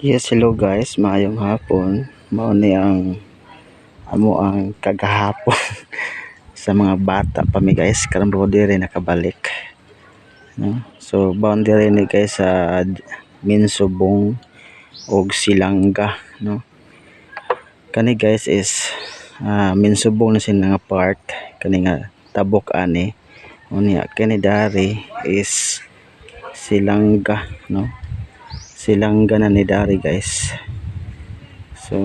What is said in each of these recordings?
Yes, hello guys. Maayong hapon. Mao ni ang amo ang kagahapon sa mga bata pa mi guys. Karon dire nakabalik. No? So, boundary ni guys sa Minsubong og Silanga, no. Kani guys is ah, Minsubong na sila nga part kani nga tabok ani. Unya kani dari is Silanga, no silangga na ni Dari guys. So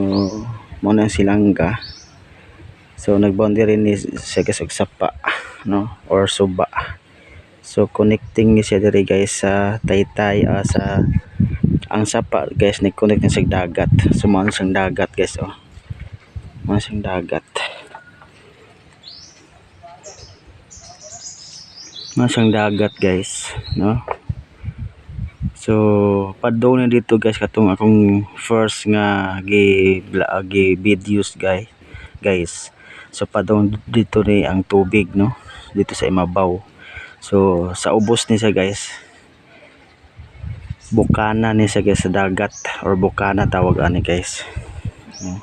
mo na ang silangga. So nagboundary ni sa kasag no? Or suba. So connecting ni siya diri guys sa taytay ah, sa ang sapa guys ni connect ni sa dagat. So mo na siyang dagat guys oh. Mo na siyang dagat. Mo na siyang dagat guys no So, padong na dito guys katong akong first nga gi gi videos guys. Guys. So padong dito ni ang tubig no dito sa imabaw. So sa ubos ni sa guys. Bukana ni sa guys sa dagat or bukana tawag ani guys. No?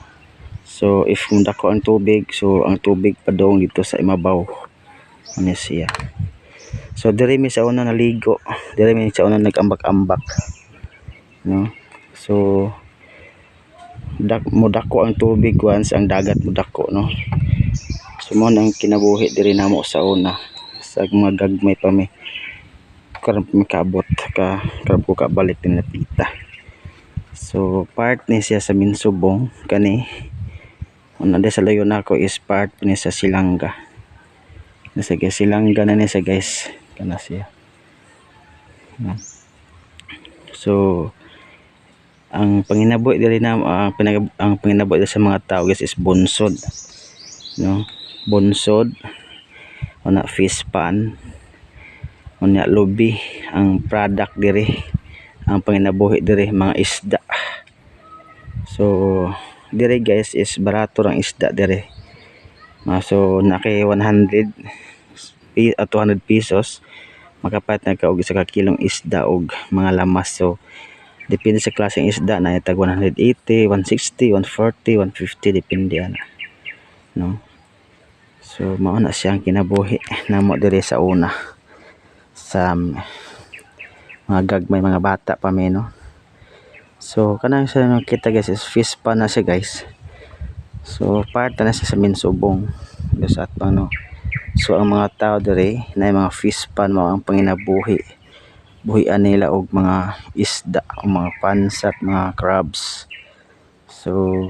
So if kung dako ang tubig, so ang tubig padong dito sa imabaw. Ano siya. So diri mi sa una naligo, diri mi sa una nagambak-ambak. No? So dak mo dako ang tubig once ang dagat mo dako no. So mo nang kinabuhi diri namo sa una sa mga gagmay pa mi. Karon kaabot ka karon ko ka balik din napita. So part ni siya sa Minsubong kani una sa layo nako is part ni sa Silanga. Guys Silanga na ni sa guys kana siya. No? So ang panginabuhi diri na ang pinag ang panginabuhi sa mga tao guys is bunsod. No? Bunsod una fish pan unya lubi ang product diri ang panginabuhi diri mga isda. So diri guys is barato ang isda diri. Ah, so naki 100 ah, 200 pesos. Makapat na ka og isa ka kilong isda og mga lamas. So depende sa klaseng isda na tag 180 160 140 150 depende ana no? So mao na siya ang kinabuhi. Namo diri sa una. Sa um, mga gagmay mga bata pa mi no? So kanang sa nakita guys is fish pa na siya guys. So part na siya sa minsubong. Sa at no So ang mga tao diri na mga fish pan mao ang panginabuhi. Buhian nila og mga isda, o mga pansat, mga crabs. So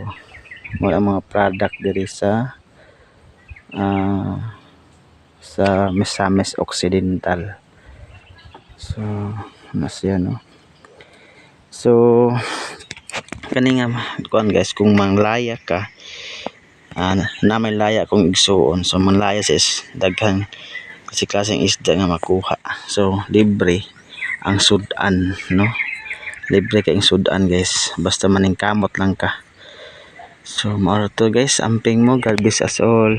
mo ang mga product diri sa ah, sa Misamis Occidental. So nas yan no. So kani nga kuan guys kung manglaya ka ah, na may laya kung igsuon. So manlaya is daghan kasi klaseng isda nga makuha. So libre ang sudan no? Libre kayong sudan guys. Basta maning kamot lang ka. So mao to guys. Amping mo. God bless us all